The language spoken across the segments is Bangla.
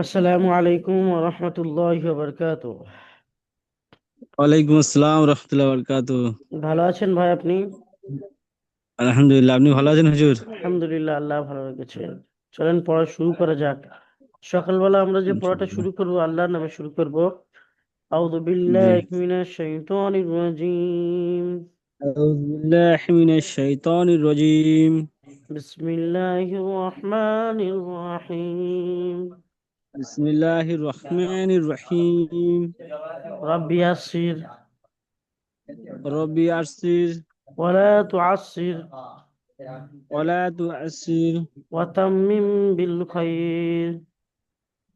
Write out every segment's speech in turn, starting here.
আসসালামু আলাইকুম ওয়া রাহমাতুল্লাহি ওয়ালাইকুম আসসালাম ওয়া রাহমাতুল্লাহি ভালো আছেন ভাই আপনি? আলহামদুলিল্লাহ আপনি ভালো আছেন হুজুর? আলহামদুলিল্লাহ আল্লাহ ভালো রেখেছেন চলেন পড়া শুরু করা যাক। সকালবেলা আমরা যে পড়াটা শুরু করব আল্লাহর নামে শুরু করব। আউযু বিল্লাহি মিনাশ শাইতানির রাজিম। আউযু বিল্লাহি মিনাশ শাইতানির রাজিম। বিসমিল্লাহির রহমানির রহিম। بسم الله الرحمن الرحيم. ربي يسر. ربي يسر. ولا تعسر. ولا تعسر. وتمم بالخير.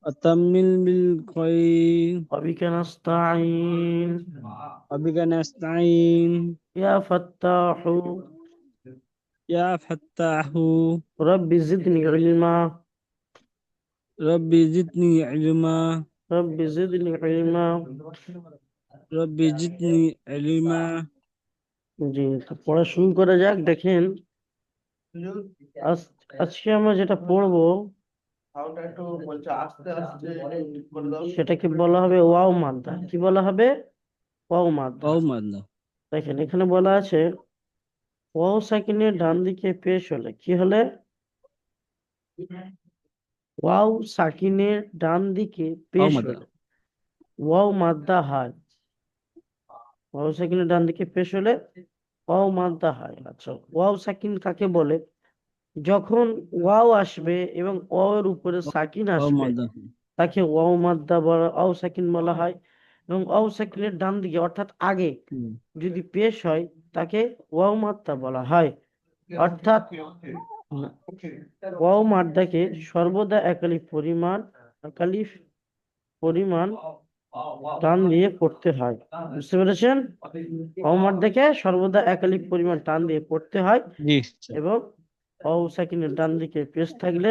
وتمم بالخير. وبك نستعين. وبك نستعين. يا فتاح. يا فتاح. ربي زدني علما. ربي زدني علما رب زدني علما ربي زدني علما জি তো পড়া শুরু করা যাক দেখেন আজ- আজকে আমরা যেটা পড়বো সেটাকে বলা হবে ওয়াও মাদ্দা কি বলা হবে ওয়াও মাদ্দা أو مادة দেখেন এখানে বলা আছে ওয়াও সাকিনের ডান দিকে পেশ হলে কি হলে ওয়াও সাকিনের ডান দিকে পেশ হলে। ওয়াও মাদ্দা হয় ওয়াও সাকিনের ডান দিকে পেশ হলে ওয়াও মাদ্দা হয় আচ্ছা ওয়াও সাকিন কাকে বলে? যখন ওয়াও আসবে এবং ওয়াও উপরে সাকিন আসবে তাকে ওয়াও মাদ্দা বলা ওয়াও সাকিন বলা হয় এবং ওয়াও সাকিনের ডান দিকে অর্থাৎ আগে যদি পেশ হয় তাকে ওয়াও মাদ্দা বলা হয়। অর্থাৎ ওয়াও মাদ্দাকে সর্বদা একালিফ পরিমাণ একালিফ পরিমাণ টান দিয়ে পড়তে হয়। বুঝতে পেরেছেন? ওয়াও মাদ্দাকে সর্বদা একালিফ পরিমাণ টান দিয়ে পড়তে হয় এবং ওয়াও সাকিনের ডান দিকে পেশ থাকলে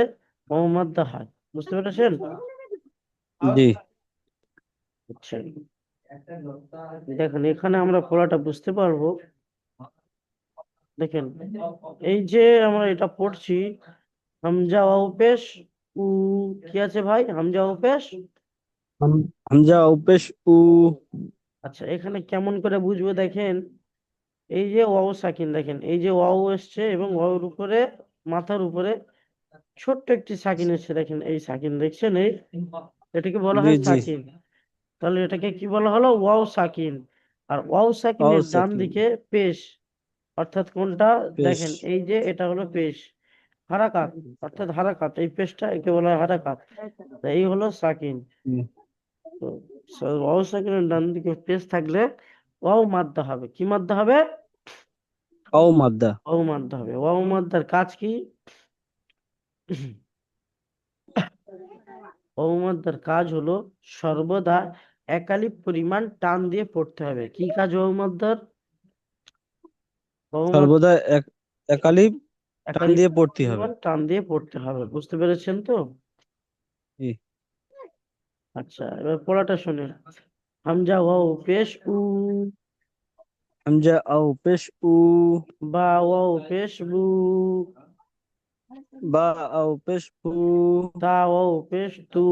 ওয়াও মাদ্দা হয়। বুঝতে পেরেছেন? জি। আচ্ছা। দেখেন এখানে আমরা পড়াটা বুঝতে পারব। দেখেন এই যে আমরা এটা পড়ছি হামজা পেশ উ কি আছে ভাই? হামজা পেশ? হাম- হামজা উপেশ উ। আচ্ছা এখানে কেমন করে বুঝব দেখেন? এই যে ওয়াও সাকিন দেখেন এই যে ওয়াও এসছে এবং ওয়াওর উপরে মাথার উপরে ছোট্ট একটি সাকিন এসছে দেখেন এই সাকিন দেখছেন এই? এটাকে বলা হয় সাকিন। তাহলে এটাকে কি বলা হলো? ওয়াও সাকিন। আর ওয়াও সাকিনের ডান দিকে পেশ। অর্থাৎ কোনটা? দেখেন এই যে এটা হলো পেশ। হারাকাত অর্থাৎ হারাকাত এই পেশটা একে বলা হয় হারাকাত। এই হলো সাকিন। তো ওয়াও সাকিনের ডান দিকে পেশ থাকলে ওয়াও মাদ্দা হবে। কি মাদ্দা হবে? ওয়াও মাদ্দা। ওয়াও মাদ্দা হবে। ওয়াও মাদ্দার কাজ কি? ওয়াও কাজ হলো সর্বদা একালি পরিমাণ টান দিয়ে পড়তে হবে। কি কাজ ওয়াও মাদ্দার? সর্বদা এক একালিপ টান দিয়ে পড়তে হবে। টান দিয়ে পড়তে হবে বুঝতে পেরেছেন তো? জি। আচ্ছা এবার পড়াটা শুনে হামজা ওয়াও পেশ উ। হামজা আও পেশ উ। বা ওয়াও পেশ বু। বা আও পেশ বু। তা ওয়াও পেশ তু।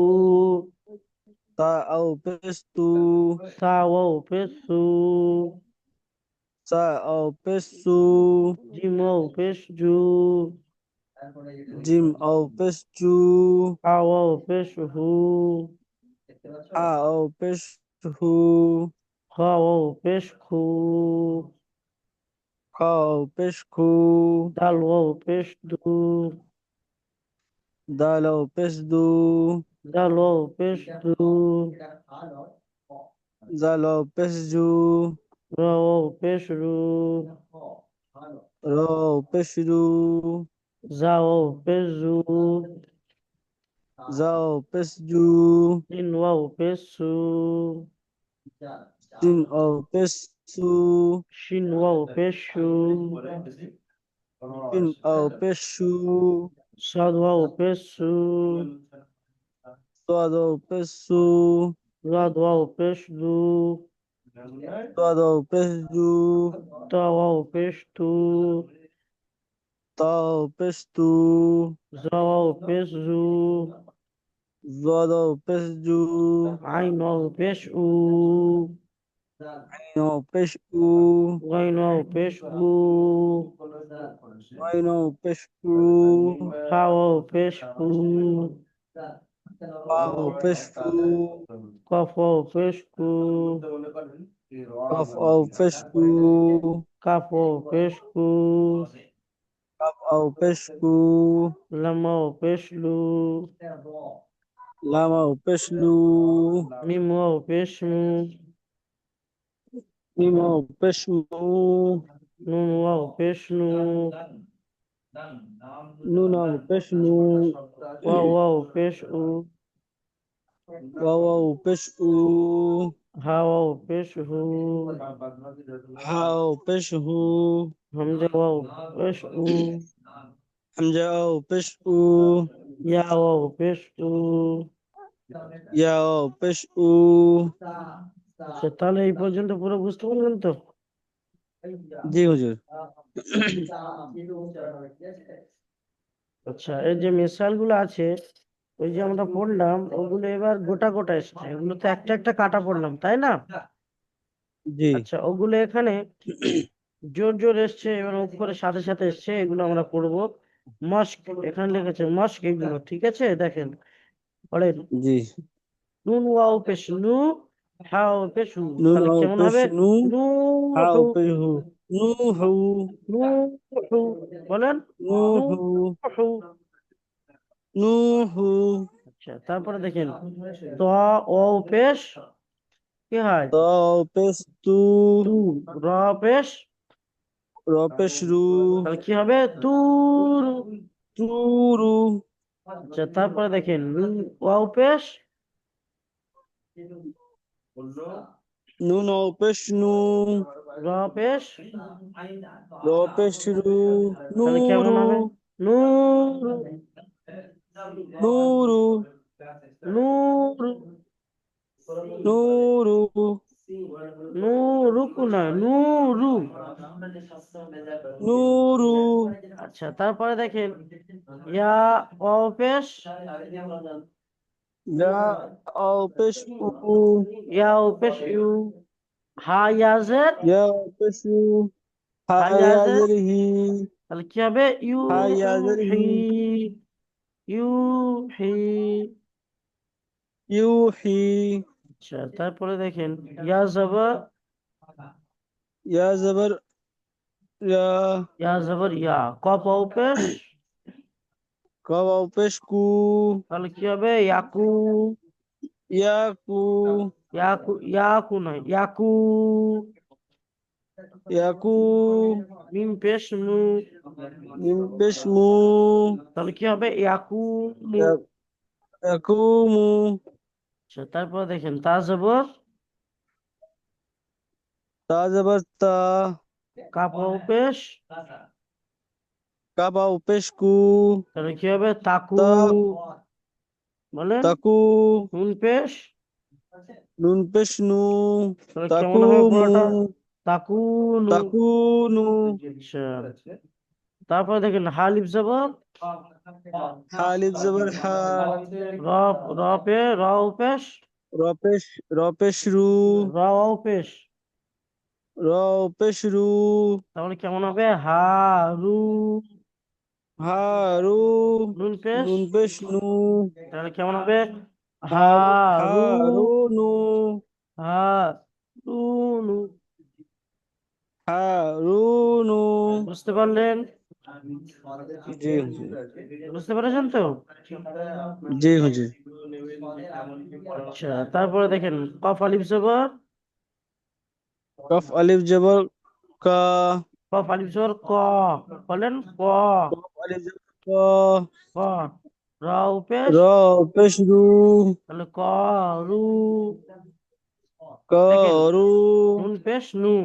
তা আও পেশ তু। সা ওয়াও পেশ সু সা আও পেশ সু জিম ওয়াও পেশ জু জিম আও পেশ জু আ ওয়াও পেশ হু আ আও পেশ হু খ ওয়াও পেশ খু খ আও পেশ খু দাল ওয়াও পেশ দু দাল আও পেশ দু দাল ওয়াও পেশ দু জাল আও পেশ জু র ওয়াও পেশ রু র আও পেশ রু জা ওয়াও পেশ জু জা আও পেশ জু জিন ওয়াও পেশ সু জিম আও পেশ সু শিন ওয়াও পেশ সু জিম আও Qual o pesco? Qual o pesco? Qual o pesco? Qual o pesco? Qual o pesco? Lama o pesco? Lama o pesco? Mimo o pesco? Mimo o pesco? O pesco? নুন ওয়াও পেশ নু ওয়াও ওয়াও পেশ উ ওয়াও পেশ উ হা ওয়াও পেশ হু হাও পেশ হু হামজা ওয়াও পেশ উ হামজা আও পেশ উ ইয়া ওয়াও পেশ উ ইয়া আও পেশ উ তাহলে এই পর্যন্ত পুরো বুঝতে পারলেন তো জি হুজুর। আচ্ছা এই যে মিসালগুলো আছে ওই যে আমরা পড়লাম ওগুলো এবার গোটা গোটা এসেছে। এগুলো তো একটা একটা কাটা পড়লাম তাই না? জি। আচ্ছা ওগুলো এখানে জোর জোর এসছে এবার উপরে সাথে সাথে এসছে এগুলো আমরা করব মস্ক এখানে লিখেছে মস্ক এগুলো ঠিক আছে? দেখেন পড়েন। জি। নুন ওয়াও পেশ নু হাও পেশ তাহলে কেমন হবে? নু নু হাও হু। পেশ হু? নু হু। নু বলেন। নু নু হু। হু। নু হু। আচ্ছা তারপরে দেখেন। ত ও পেশ। কি হয়? ত পেশ তু। র পেশ। র পেশ রু। তাহলে কি হবে? তুর তুরু আচ্ছা তারপরে দেখেন। ওয়াও পেশ। নুন আও পেশ নু। র পেশ র পেশ রু তাহলে কেমন হবে? নুরু নূর নুরু নূর নুরু নূরুকু না নূরু নুরু আচ্ছা তারপরে দেখেন। ইয়া ওয়াও পেশ ইয়া আও পেশ উ ইয়া ওয়াও পেশ ইউ হা ইয়াজের ইয়া আও পেশ উ হা হায়াজের ইয়াজের হি তাহলে কি হবে ইউ হায়াজের হি হি ইউ হি ইউহি আচ্ছা তারপরে দেখেন ইয়া জবর ইয়া জবর ইয়া ইয়া জবর ইয়া কফ ওয়াও পেশ কব আও পেশ কু তাহলে কি হবে? ইয়াকু। ইয়াকু। ইয়াকু ইয়াকু নয় ইয়াকু। ইয়াকু। মিম পেশ মু মিম পেশ মু তাহলে কি হবে? ইয়াকু। মু ইয়াকুমু। আচ্ছা তারপর দেখেন তা জবর। তা জবর তা। ওয়াও পেশ। কাব আও পেশ কু তাহলে কি হবে? তাকু। তা বলেন তাকু। নুন পেশ। নুন পেশ নু। হবে তাকুমু পুরোটা? তাকুনু তাকুনু আচ্ছা। তারপর দেখেন হালিফ জবর। হালিফ জবর হা। র র পে র পেশ র পেশ রু। রাও পেশ র পেশ রু। তাহলে কেমন হবে? হা রু। নুন পেশ নুন পেশ নু। তাহলে কেমন হবে? হা রু নু। হা রু নু। হারু নু। বুঝতে পারলেন? জি বুঝতে পেরেছেন তো? জি হুজুর। আচ্ছা তারপরে দেখেন কফ আলিফ জবর? কফ আলিফ জবর কা কফ আলিফ জবর ক বলেন ক। কফ আলিফ জবর ক। ক রাও পেশ র পেশ রু। তাহলে ক রু। ক রু। নুন পেশ নু।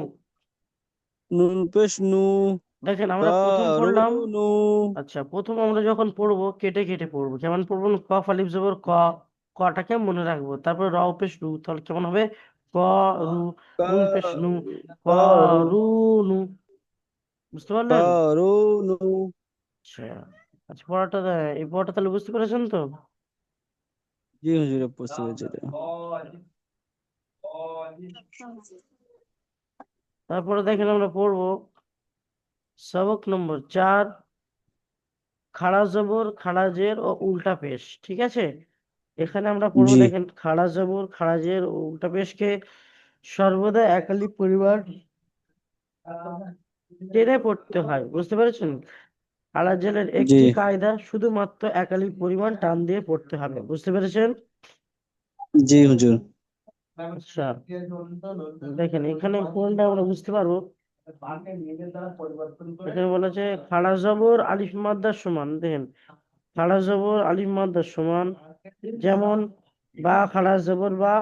নুন পেশ নু। দেখেন আমরা প্রথম পড়লাম। আচ্ছা প্রথম আমরা যখন পড়ব কেটে কেটে পড়ব। কেমন পড়ব কফ আলিফ জবর ক কটাকে মনে রাখব। তারপর র পেশ রু। তাহলে কেমন হবে? ক রু নুন পেশ নু। ক রু নু। বুঝতে পারলেন? তারুনু আচ্ছা আচ্ছা পড়াটা এই পড়াটা তাহলে বুঝতে পেরেছেন তো? জি হুজুর বুঝতে পেরেছি তারপরে দেখেন আমরা পড়ব সবক নম্বর চার খাড়া জবর খাড়া জের ও উল্টা পেশ ঠিক আছে? এখানে আমরা পড়ব দেখেন খাড়া জবর খাড়া জের ও উল্টা পেশকে সর্বদা একালি পরিবার টেনে পড়তে হয় বুঝতে পেরেছেন? জেরের একটি জি। কায়দা শুধুমাত্র একালি পরিমাণ টান দিয়ে পড়তে হবে বুঝতে পেরেছেন? জি হুজুর। আচ্ছা দেখেন এখানে কোনটা আমরা বুঝতে পারব। এখানে বলেছে খাড়া জবর আলিফ মাদ্দার সমান দেখেন খাড়া জবর আলিফ মাদ্দার সমান যেমন বা খাড়া জবর বা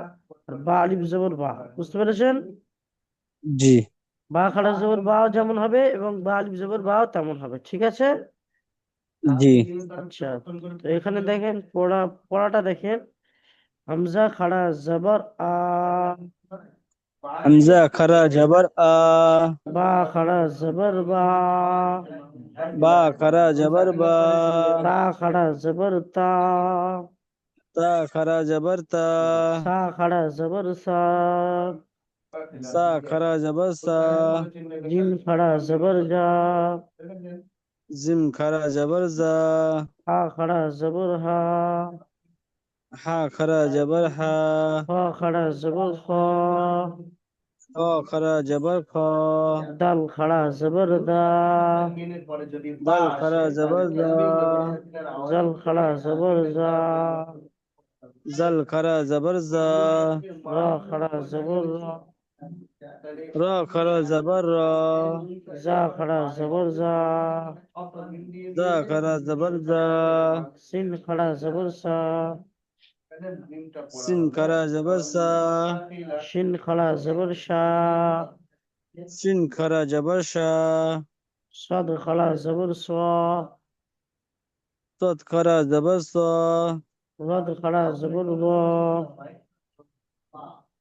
আর বা আলিফ জবর বা বুঝতে পেরেছেন? জি। বা খাড়া জবর বা যেমন হবে এবং বা আলিফ জবর বাও তেমন হবে ঠিক আছে? জি। আচ্ছা তো এখানে দেখেন পড়া পড়াটা দেখেন। হামজা খাড়া জবর আ হামজা খারা জবর আ বা খাড়া জবর বা বা খারা জবর বা তা খাড়া জবর তা তা খারা জবর তা সা খাড়া জবর সা سا کرا زبر سا جیم خڑا زبر جا زم خرا زبر زا ها خرا زبر ها ها خرا زبر ها ها خرا زبر خا خا خرا زبر خا دل خرا زبر دا دل خرا زبر دا زل خرا زبر زا زل خرا زبر زا را خرا زبر زا ذاکر زبر را ذاکر زبر زا ذاکر زبر زا سین کړه زبر سا سین کړه زبر سا شین کړه زبر شا سین کړه زبر شا صد کړه زبر سوا صد کړه زبر سا رد کړه زبر وا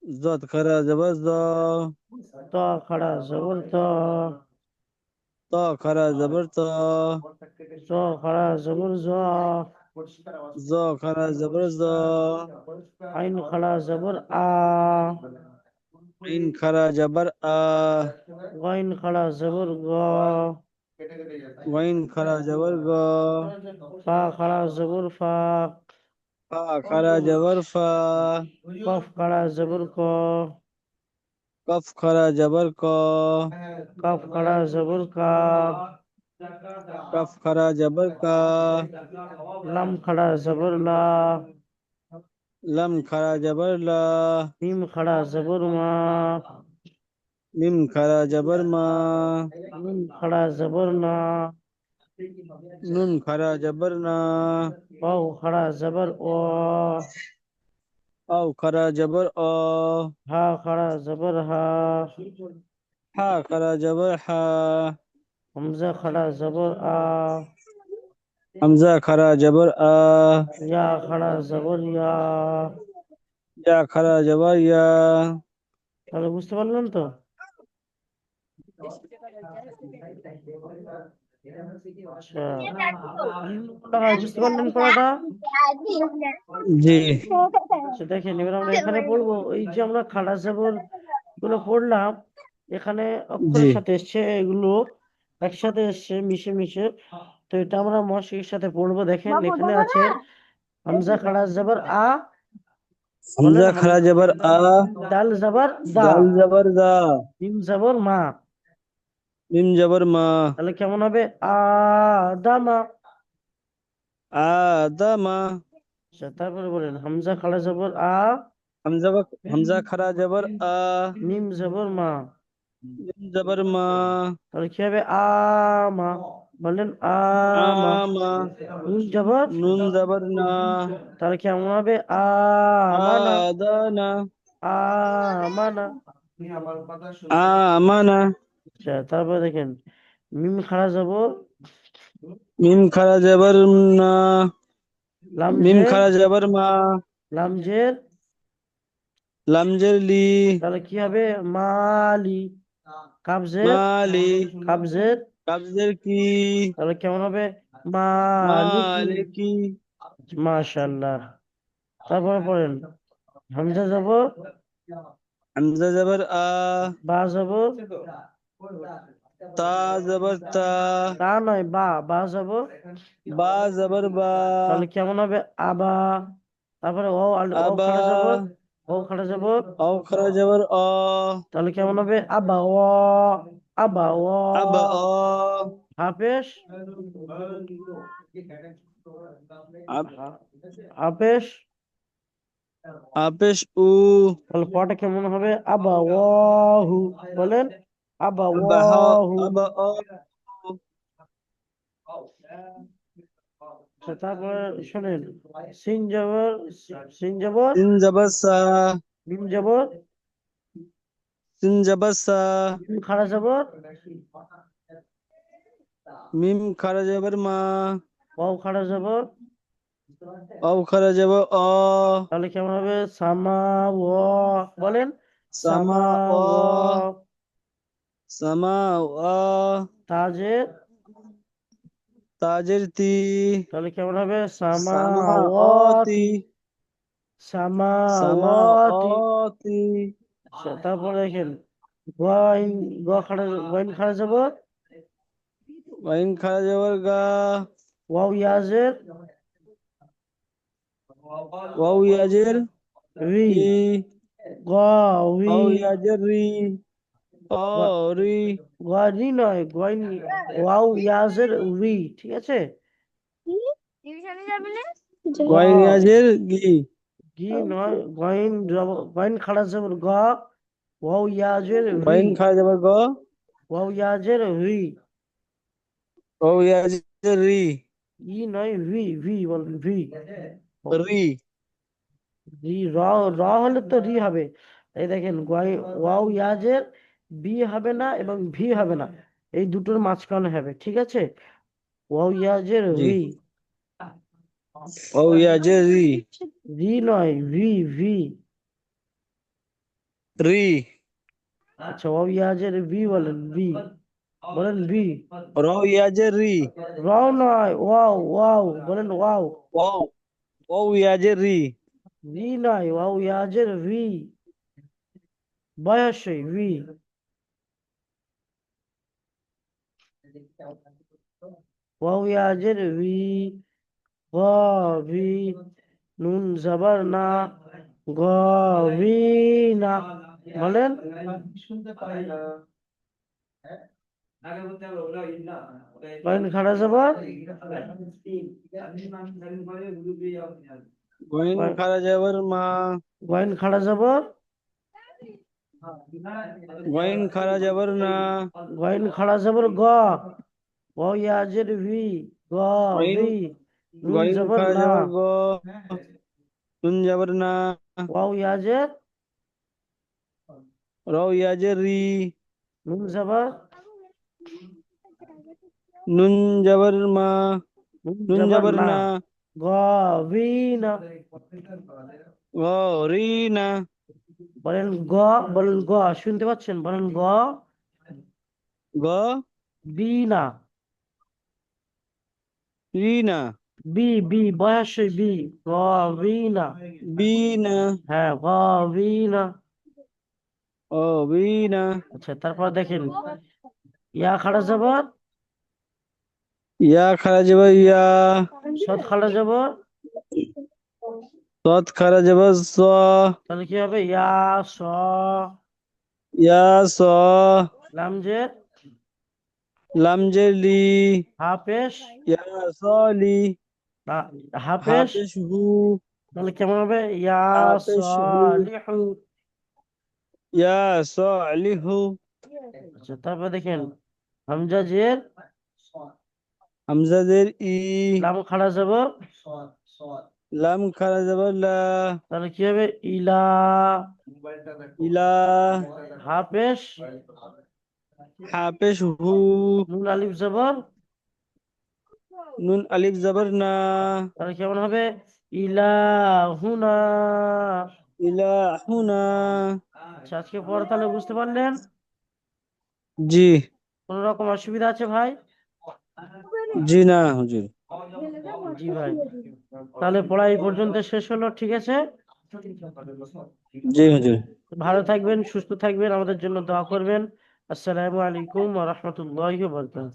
zat kara zabaz da ta kara zabar ta ta kara zabar ta za kara zabar za za kara zabar za ain kara zabar a ain kara zabar a غين kara zabar غا غين kara zabar غا فا kara zabar فاق খাড়া জবর ফা ফা খারা জবর ফা কফ খাড়া জবর ক কফ খারা জবর ক কাফ খাড়া জবর কাফ কফ খারা জবর কা লাম খাড়া জবর লা লম খারা জবর লা মিম খাড়া জবর মা মিম খারা জবর মা নুন খাড়া জবর না নুন খারা জবর না ওয়াও খাড়া জবর ও আও খারা জবর অ হা খাড়া জবর হা হা খারা জবর হা হামজা খাড়া জবর আ হামজা খারা জবর আ ইয়া খাড়া জবর ইয়া ইয়া খারা জবর ইয়া তাহলে বুঝতে পারলেন তো আচ্ছা কোনটা হয় বুঝতে পারলেন পড়াটা জি। আচ্ছা দেখেন এবার আমরা এখানে পড়ব এই যে আমরা খাড়া জবরগুলো পড়লাম এখানে অক্ষরের সাথে এসছে এগুলো একসাথে এসছে মিশে মিশে। তো এটা আমরা মশকের সাথে পড়ব দেখেন এখানে আছে হামজা খাড়া জবর আ হামজা জবর আ দাল জবর দা দাল জবর দা। মিম জবর মা। মিম জবর মা। তাহলে কেমন হবে? আদামা। আদামা। আচ্ছা তারপরে বলেন হামজা খাড়া জবর আ। হামজা হামজা খারা জবর আ। মিম জবর মা। মিম জবর মা। তাহলে কি হবে? আমা। বলেন আমা। নুন জবর? নুন জবর না। তাহলে কেমন হবে? আমানা। আদানা। আমানা। আমানা। আচ্ছা তারপরে দেখেন মিম খাড়া জবর মিম খারা জবর না লাম মিম খারা জবর মা লাম জের। লামজের লি। তাহলে কি হবে? মালি কাবজের মালি কাবজের কাবজের কি? তাহলে কেমন হবে? মালিকি মালিকি মাশাআল্লাহ। তারপরে পড়েন হামজা জবর। হামজা যাবার আ। বা জবর। তা জবর তা তা নয় বা বা জবর। বা জবর বা। তাহলে কেমন হবে? আবা। তারপরে ও ও আবা। খাড়া জবর। ও খাড়া জবর। অ তাহলে কেমন হবে? আবা ও আবা ও আবা হাফেশ। আপেশ উ। তাহলে পটা কেমন হবে? আবা ওয়াহু বলেন। আবা আবা হ ওয়াহু আবা অ তারপরে শোনেন সিন জবর সিন জবর সিন জবর সা মিম জবর সিন জবর সা মিম খাড়া জবর মিম খরা জবর মা ওয়াও খাড়া জবর অ খরা জবর অ তাহলে কেমন হবে? সামা ও। বলেন? সামা ও। সামা তাজের তাজের তি তাহলে কেমন হবে? সামা সামা ওয়াতি অতি সামা সামা ওয়াতি অতি আচ্ছা, তারপরে দেখেন গইন গ খাড়া গইন খাড়া জবর। ওয়াইন খরা জবর গা। ওয়াও ইয়াজের। ওয়াও ইয়াজের রি। গ ওয়াও ইয়াজের রি। অ রি গ রি নয় গইন ওয়াও ইয়াজের উই ঠিক আছে? টিউশনে যাবে না? ওয়াইন ইয়াজের গি গি নয় গইন জবর- গইন খাড়া জবর গ ওয়াও ইয়াজের খরা জবর গ ওয়াও ইয়াজের ওয়াও ইয়াজের রি। ই নয় ভি ভি বলেন ভি। রি। রি র র হলে তো রি হবে। এই দেখেন গয়- ওয়াও ইয়াজের বি হবে না এবং ভি হবে না। এই দুটোর মাঝখানে হবে ঠিক আছে? ওয়াও ইয়াজের। রি। ওয়াও ইয়াজের রি। রি নয় ভি ভি রি। আচ্ছা ওয়াও ইয়াজের ভি বলেন ভি বলেন ভি র ইয়াজের রি। র নয় ওয়াও ওয়াও বলেন ওয়াও। ওয়াও ওয়াও ইয়াজের রি। রি নয় ওয়াও ইয়াজের ভি বয়সই ভি ওয়াও ইয়াজের ভি গ ভি নুন জবর না গ ভি না বলেন বলেন খাড়া জবর গোয়েন খারা জবর মা গয়েন খাড়া জবর গোয়েন খারা জবর না গয়েন খাড়া জবর গ ওয়াও ইয়াজের ভি গ গয়েন- ভি নুন গোয়েন জবর খারা না জবর গ নুন জবর না ওয়াও ইয়াজের র ইয়াজের রি নুন জবর নুন জবর মা নুন নুন জবর জবর না না গ ভি না গ রি না বলেন গ বলেন গ শুনতে পাচ্ছেন? বলেন গ। গ। বি না। রি না। বি বি বয়সই বি। গ বি না। বি না। হ্যাঁ গ বি না। ও বি না। আচ্ছা তারপর দেখেন। ইয়া খাড়া জবর? ইয়া খাড়া জবর ইয়া। সদ খাড়া জবর? সৎ খারা জবর স তাহলে কি হবে ইয়া স ইয়া স লাম যে লাম জে লি হাফেশ ইয়া স লি হাফেশ হাফেশ হু তাহলে কেমন হবে ইয়া হাফেশ হু। সালিহু ইয়া সালিহু আচ্ছা তারপর দেখেন হামজা জের হামজাদের ই লাম খাড়া জবর লাম খারা লা তাহলে কি হবে? ইলা ইলা হাফেশ হাফেশ হু নুন আলিফ জবর। নুন আলিফ জবর না। তাহলে কেমন হবে? ইলা হুনা। ইলাহুনা আচ্ছা আজকে পড়া তাহলে বুঝতে পারলেন? জি। কোনো রকম অসুবিধা আছে ভাই? জি না হুজুর জি ভাই। তাহলে পড়া এই পর্যন্ত শেষ হলো ঠিক আছে? জি হুজুর। ভালো থাকবেন সুস্থ থাকবেন আমাদের জন্য দোয়া করবেন। আসসালামু আলাইকুম ওয়া রাহমাতুল্লাহি ওয়া বারাকাতুহু।